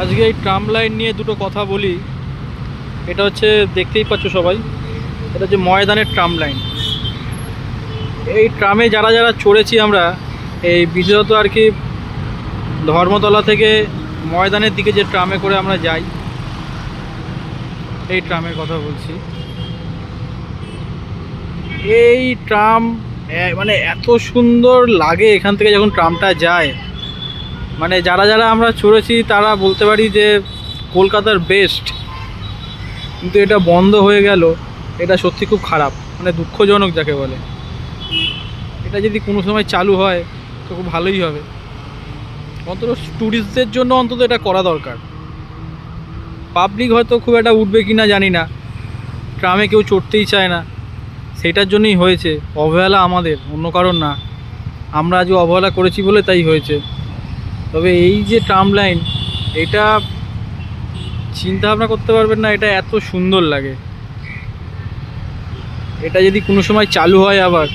আজকে এই tram line নিয়ে দুটো কথা বলি। এটা হচ্ছে, দেখতেই পাচ্ছ সবাই, এটা হচ্ছে ময়দানের ট্রাম লাইন। এই ট্রামে যারা যারা চড়েছি আমরা, এই বিশেষত আর কি ধর্মতলা থেকে ময়দানের দিকে যে ট্রামে করে আমরা যাই, এই ট্রামের কথা বলছি। এই ট্রাম মানে এত সুন্দর লাগে এখান থেকে যখন ট্রামটা যায়। মানে যারা যারা আমরা চড়েছি তারা বলতে পারি যে কলকাতার বেস্ট কিন্তু এটা বন্ধ হয়ে গেল। এটা সত্যি খুব খারাপ মানে দুঃখজনক যাকে বলে। এটা যদি কোনো সময় চালু হয়, তো খুব ভালোই হবে। অন্তত ট্যুরিস্টদের জন্য অন্তত এটা করা দরকার। পাবলিক হয়তো খুব একটা উঠবে কি না জানি না। ট্রামে কেউ চড়তেই চায় না। সেটার জন্যই হয়েছে। অবহেলা আমাদের, অন্য কারণ না। আমরা আজ অবহেলা করেছি বলে তাই হয়েছে। তবে এই যে ট্রাম লাইন এটা চিন্তা ভাবনা করতে পারবেন না, এটা এত সুন্দর লাগে। এটা যদি কোনো সময় চালু হয় আবার,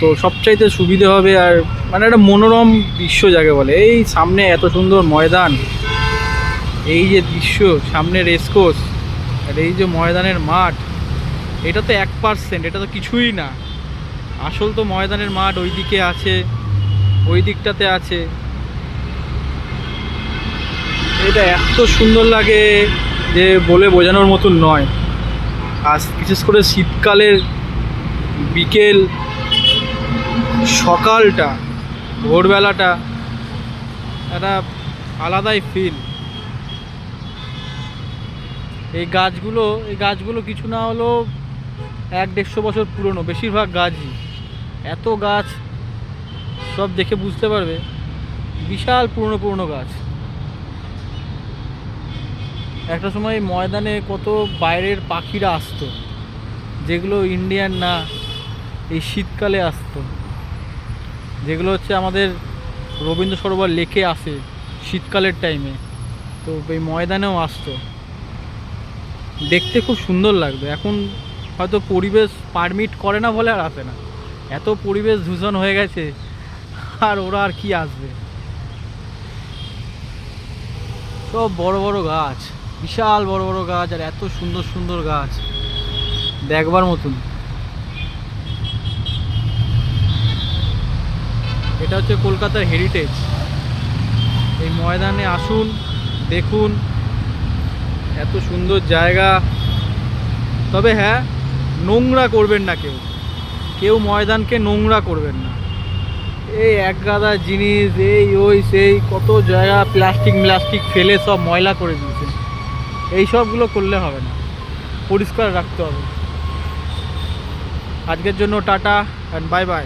তো সবচাইতে সুবিধে হবে আর মানে একটা মনোরম দৃশ্য যাকে বলে। এই সামনে এত সুন্দর ময়দান, এই যে দৃশ্য, সামনে রেসকোর্স আর এই যে ময়দানের মাঠ, এটা তো এক পার্সেন্ট এটা তো কিছুই না। আসল তো ময়দানের মাঠ ওই দিকে আছে, ওই দিকটাতে আছে। এটা এত সুন্দর লাগে যে বলে বোঝানোর মতন নয়। আর বিশেষ করে শীতকালের বিকেল সকালটা, ভোরবেলাটা, একটা আলাদাই ফিল এই গাছগুলো এই গাছগুলো কিছু না হলেও এক দেড়শো বছর পুরনো, বেশিরভাগ গাছই। এত গাছ সব দেখে বুঝতে পারবে, বিশাল পুরনো পুরনো গাছ। একটা সময় ময়দানে কত বাইরের পাখিরা আসতো, যেগুলো ইন্ডিয়ান না, এই শীতকালে আসতো। যেগুলো হচ্ছে আমাদের রবীন্দ্র সরোবর লেকে আসে শীতকালের টাইমে তো এই ময়দানেও আসতো। দেখতে খুব সুন্দর লাগতো। এখন হয়তো পরিবেশ পারমিট করে না বলে আর আসে না। এত পরিবেশ দূষণ হয়ে গেছে, আর ওরা আর কি আসবে? সব বড় বড় গাছ। বিশাল বড় বড় গাছ আর এত সুন্দর সুন্দর গাছ। দেখবার মতন। এটা হচ্ছে কলকাতার হেরিটেজ এই ময়দানে আসুন, দেখুন, এত সুন্দর জায়গা। তবে হ্যাঁ নোংরা করবেন না কেউ। কেউ ময়দানকে নোংরা করবেন না। এই এক গাদা জিনিস, এই ওই সেই, কত জায়গা প্লাস্টিক প্লাস্টিক ফেলে সব ময়লা করে দিয়েছে এই সবগুলো করলে হবে না। পরিষ্কার রাখতে হবে। আজকের জন্য টাটা অ্যান্ড বাই বাই